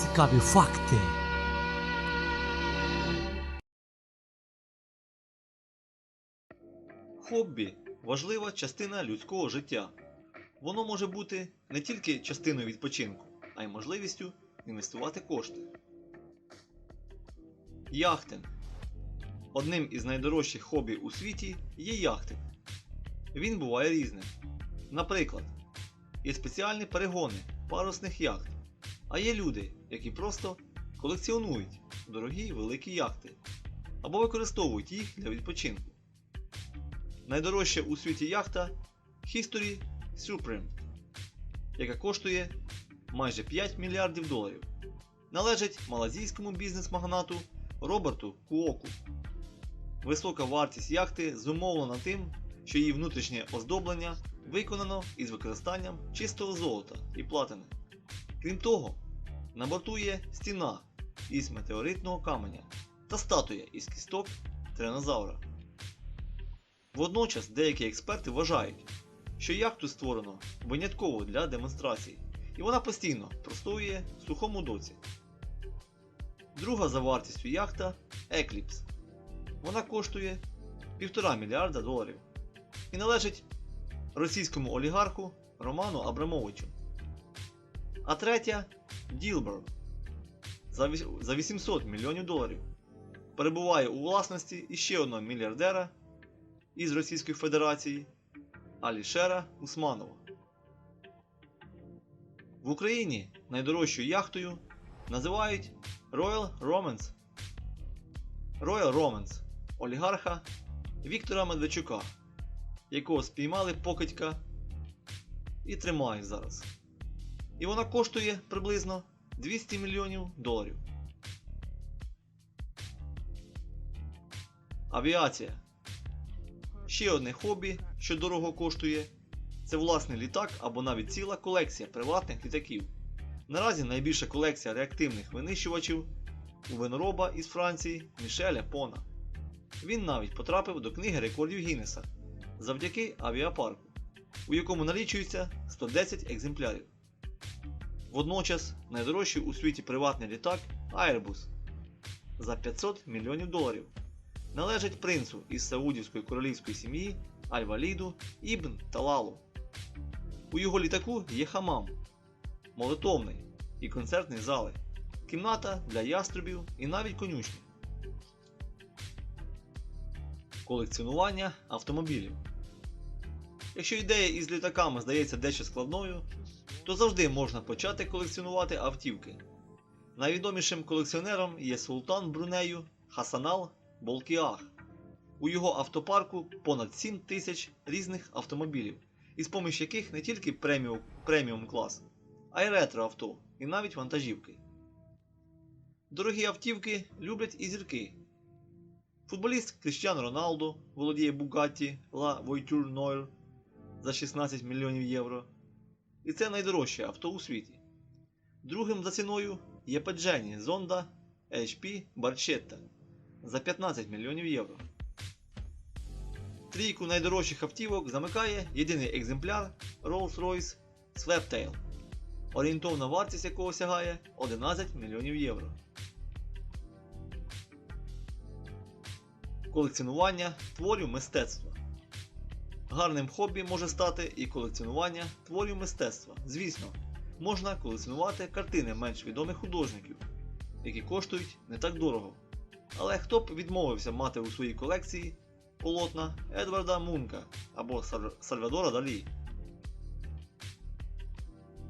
Цікаві факти. Хобі важлива частина людського життя. Воно може бути не тільки частиною відпочинку, а й можливістю інвестувати кошти. Яхтинг. Одним із найдорожчих хобі у світі є яхтинг. Він буває різним. Наприклад, є спеціальні перегони парусних яхт, а є люди, які просто колекціонують дорогі великі яхти або використовують їх для відпочинку. Найдорожча у світі яхта History Supreme, яка коштує майже 5 мільярдів доларів. Належить малазійському бізнес-магнату Роберту Куоку. Висока вартість яхти зумовлена тим, що її внутрішнє оздоблення виконано із використанням чистого золота і платини. Крім того, на борту є стіна із метеоритного каменя та статуя із кісток тиренозавра. Водночас деякі експерти вважають, що яхту створено винятково для демонстрацій, і вона постійно простоює в сухому доці. Друга за вартістю яхта Eclipse. Вона коштує 1,5 мільярда доларів і належить російському олігарху Роману Абрамовичу. А третя Ділбер за за 800 мільйонів доларів перебуває у власності іще одного мільярдера із Російської Федерації Алішера Усманова. В Україні найдорожчою яхтою називають Royal Romance. Royal Romance олігарха Віктора Медведчука, якого спіймали покидька і тримають зараз. І вона коштує приблизно 200 мільйонів доларів. Авіація. Ще одне хобі, що дорого коштує, це власний літак або навіть ціла колекція приватних літаків. Наразі найбільша колекція реактивних винищувачів у винороба із Франції Мішеля Пона. Він навіть потрапив до книги рекордів Гіннеса завдяки авіапарку, у якому налічується 110 екземплярів. Водночас найдорожчий у світі приватний літак Airbus за 500 мільйонів доларів належить принцу із саудівської королівської сім'ї Аль-Валіду Ібн Талалу. У його літаку є хамам, молитовний і концертний зали, кімната для яструбів і навіть конюшні. Колекціонування автомобілів. Якщо ідея із літаками здається дещо складною, то завжди можна почати колекціонувати автівки. Найвідомішим колекціонером є султан Брунею Хасанал Болкіах. У його автопарку понад 7 тисяч різних автомобілів, із поміж яких не тільки преміум, преміум клас, а й ретро авто і навіть вантажівки. Дорогі автівки люблять і зірки. Футболіст Кріштіану Роналду володіє Bugatti La Voiture Noir за 16 мільйонів євро. І це найдорожче авто у світі. Другим за ціною є Pagani Zonda HP Barchetta за 15 мільйонів євро. Трійку найдорожчих автівок замикає єдиний екземпляр Rolls-Royce Sweptail, орієнтовна вартість якого сягає 11 мільйонів євро. Колекціонування творів мистецтва. Гарним хобі може стати і колекціонування творів мистецтва. Звісно, можна колекціонувати картини менш відомих художників, які коштують не так дорого. Але хто б відмовився мати у своїй колекції полотна Едварда Мунка або Сальвадора Далі.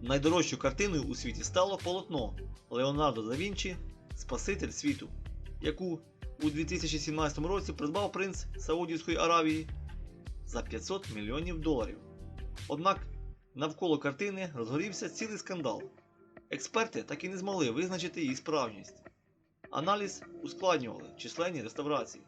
Найдорожчою картиною у світі стало полотно Леонардо да Вінчі Спаситель світу, яку у 2017 році придбав принц Саудівської Аравії за 500 мільйонів доларів. Однак навколо картини розгорівся цілий скандал. Експерти так і не змогли визначити її справжність. Аналіз ускладнювали численні реставрації.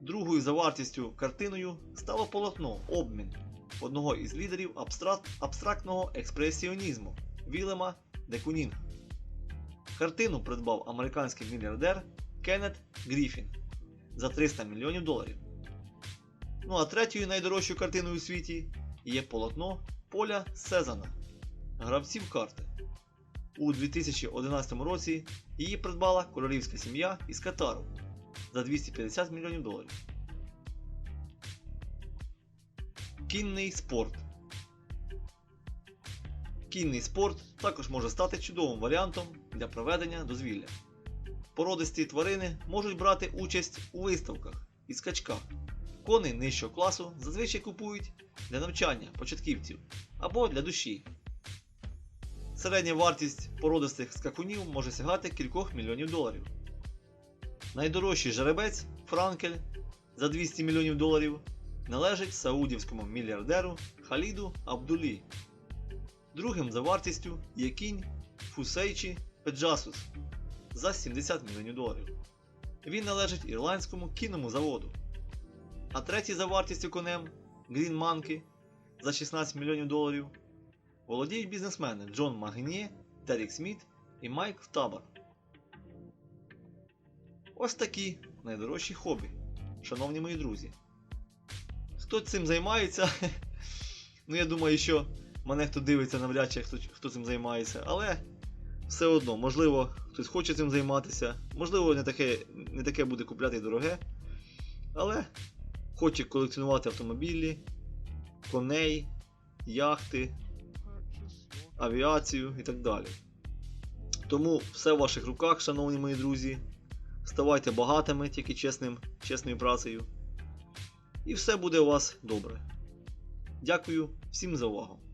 Другою за вартістю картиною стало полотно Обмін одного із лідерів абстракт, абстрактного експресіонізму Вілема де Кунінга. Картину придбав американський мільярдер Кеннет Гріфін за 300 мільйонів доларів. Ну а третьою найдорожчою картиною у світі є полотно Поля Сезана Гравців карти У 2011 році її придбала королівська сім'я із Катару за 250 мільйонів доларів. Кінний спорт. Кінний спорт також може стати чудовим варіантом для проведення дозвілля. Породисті тварини можуть брати участь у виставках і скачках. Коней нижчого класу зазвичай купують для навчання початківців або для душі. Середня вартість породистих скакунів може сягати кількох мільйонів доларів. Найдорожчий жеребець Франкель за 200 мільйонів доларів належить саудівському мільярдеру Халіду Абдулі. Другим за вартістю є кінь Фусейчі Педжасус за 70 мільйонів доларів. Він належить ірландському кінному заводу. А третій за вартістю конем Green Monkey за 16 мільйонів доларів володіють бізнесмени Джон Магніє, Дерік Сміт і Майк Табар. Ось такі найдорожчі хобі, шановні мої друзі. Хто цим займається? ну я думаю, що мене хто дивиться, навряд чи хто, хто цим займається, але все одно, можливо, хтось хоче цим займатися, можливо, не таке, не таке буде купляти дороге, але хоче колекціонувати автомобілі, коней, яхти, авіацію і так далі. Тому все в ваших руках, шановні мої друзі. Ставайте багатими тільки чесним, чесною працею. І все буде у вас добре. Дякую всім за увагу.